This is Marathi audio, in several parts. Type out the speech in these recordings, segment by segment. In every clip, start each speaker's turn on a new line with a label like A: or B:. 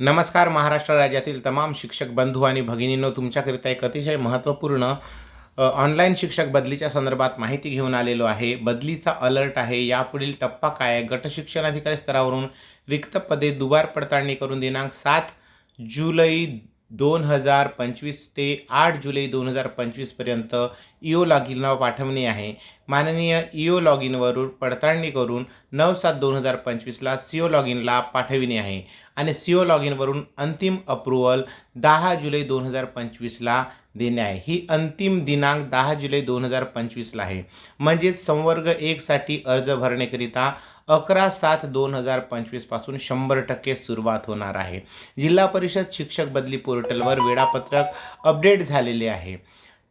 A: नमस्कार महाराष्ट्र राज्यातील तमाम शिक्षक बंधू आणि भगिनींनो तुमच्याकरिता एक अतिशय महत्त्वपूर्ण ऑनलाईन शिक्षक बदलीच्या संदर्भात माहिती घेऊन आलेलो आहे. बदलीचा अलर्ट आहे. यापुढील टप्पा काय आहे? गट शिक्षणाधिकारी स्तरावरून रिक्त पदे दुबार पडताळणी करून दिनांक सात जुलै दोन हजार पंचवीस ते आठ जुलै दोन हजार पंचवीसपर्यंत इओ लॉगिनला पाठवणे आहे. माननीय ईओ लॉग इनवरून पडताळणी करून नऊ सात दोन हजार पंचवीसला सीओ लॉगिनला पाठविणे आहे. आणि सीओ लॉगिनवरून अंतिम अप्रुव्हल दहा जुलै दोन हजार पंचवीसला देणे आहे. ही अंतिम दिनांक दहा जुलै दोन हजार पंचवीसला आहे. म्हणजेच संवर्ग एकसाठी अर्ज भरण्याकरिता अकरा सात दोन हजार पंचवीसपासून शंभर टक्के सुरुवात होणार आहे. जिल्हा परिषद शिक्षक बदली पोर्टलवर वेळापत्रक अपडेट झालेले आहे.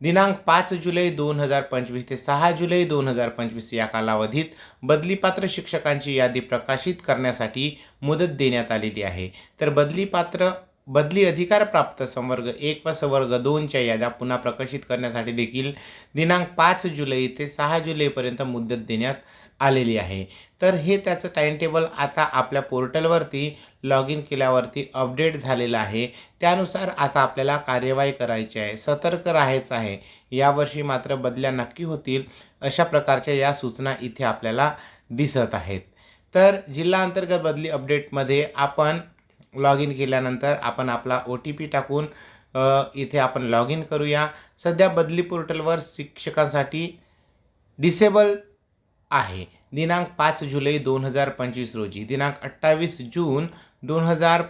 A: दिनांक पाच जुलै दोन हजार पंचवीस ते सहा जुलै दोन हजार पंचवीस या कालावधीत बदलीपात्र शिक्षकांची यादी प्रकाशित करण्यासाठी मुदत देण्यात आलेली आहे. तर बदलीपात्र बदली अधिकारप्राप्त संवर्ग एक व संवर्ग दोनच्या याद्या पुन्हा प्रकाशित करण्यासाठी देखील दिनांक पाच जुलै ते सहा जुलैपर्यंत मुदत देण्यात आलेली आहे. तर हे त्याचं टाईमटेबल आता आपल्या पोर्टलवरती लॉग इन केल्यावरती अपडेट झालेलं आहे. त्यानुसार आता आपल्याला कार्यवाही करायची आहे. सतर्क राहायचं आहे. यावर्षी मात्र बदल्या नक्की होतील अशा प्रकारच्या या सूचना इथे आपल्याला दिसत आहेत. तर जिल्हा अंतर्गत बदली अपडेटमध्ये आपण लॉग इन केल्यानंतर आपण आपला ओ टी पी टाकून इथे आपण लॉग इन करूया. सध्या बदली पोर्टलवर शिक्षकांसाठी डिसेबल आहे. दिनांक पाच जुलै दोन हजार पंचवीस रोजी. दिनांक अठ्ठावीस जून दोन हजार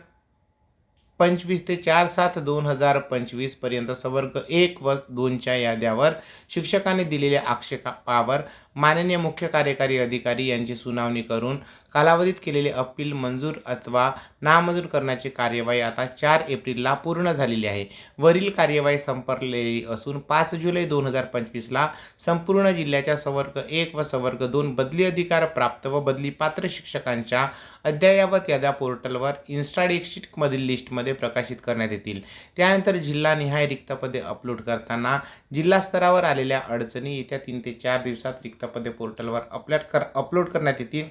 A: पंचवीस ते चार सात दोन हजार पंचवीसपर्यंत संवर्ग एक व दोनच्या याद्यावर शिक्षकांनी दिलेल्या आक्षेपावर माननीय मुख्य कार्यकारी अधिकारी यांची सुनावणी करून कालावधीत केलेले अपील मंजूर अथवा नामंजूर करण्याची कार्यवाही आता चार एप्रिलला पूर्ण झालेली आहे. वरील कार्यवाही संपलेली असून पाच जुलै दोन हजार पंचवीसला संपूर्ण जिल्ह्याच्या संवर्ग एक व संवर्ग दोन बदली अधिकार प्राप्त व बदली पात्र शिक्षकांच्या अद्ययावत याद्या पोर्टलवर इन्स्टाडेक्शिटमधील लिस्टमध्ये प्रकाशित करण्यात येतील. त्यानंतर जिल्हानिहाय रिक्तपदे अपलोड करताना जिल्हा स्तरावर आलेल्या अडचणी येत्या तीन ते चार दिवसात रिक्त पदे पोर्टलवर अपलोड कर अपलोड करण्यात येतील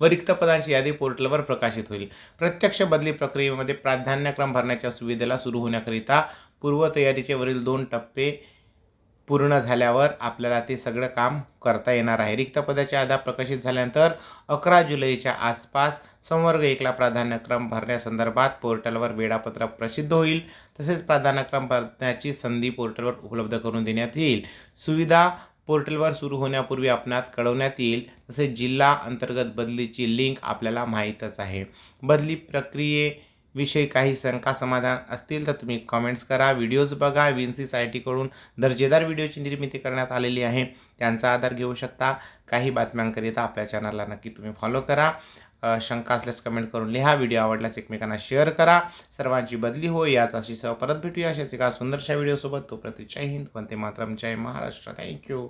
A: व रिक्त पदांची यादी पोर्टलवर प्रकाशित होईल. प्रत्यक्ष बदली प्रक्रियेमध्ये प्राधान्यक्रम भरण्याच्या सुविधेला सुरू होण्याकरिता पूर्वतयारीचे वरील दोन टप्पे पूर्ण झाल्यावर आपल्याला ते सगळं काम करता येणार आहे. रिक्त पदाच्या प्रकाशित झाल्यानंतर अकरा जुलैच्या आसपास संवर्ग एकला प्राधान्यक्रम भरण्यासंदर्भात पोर्टलवर वेळापत्रक प्रसिद्ध होईल. तसेच प्राधान्यक्रम भरण्याची संधी पोर्टलवर उपलब्ध करून देण्यात येईल. सुविधा पोर्टलवर सुरू होण्यापूर्वी आपणास कळवण्यात येईल तसेच जिल्हा अंतर्गत बदलीची लिंक आपल्याला माहीतच आहे. बदली प्रक्रियेविषयी काही शंका समाधान असतील तर तुम्ही कमेंट्स करा. व्हिडिओज बघा. विन्सी सायटीकडून दर्जेदार व्हिडिओची निर्मिती करण्यात आलेली आहे. त्यांचा आधार घेऊ शकता. काही बातम्यांकरिता आपल्या चॅनलला नक्की तुम्ही फॉलो करा. शंका असल्यास कमेंट करून लिहा. व्हिडिओ आवडल्यास एकमेकांना शेअर करा. सर्वांची बदली हो याच अशी सह परत भेटूया. अशाच एका सुंदरशा व्हिडिओसोबत तोपर्यंत जय हिंद. वंदे मातरम. जय महाराष्ट्र. Thank you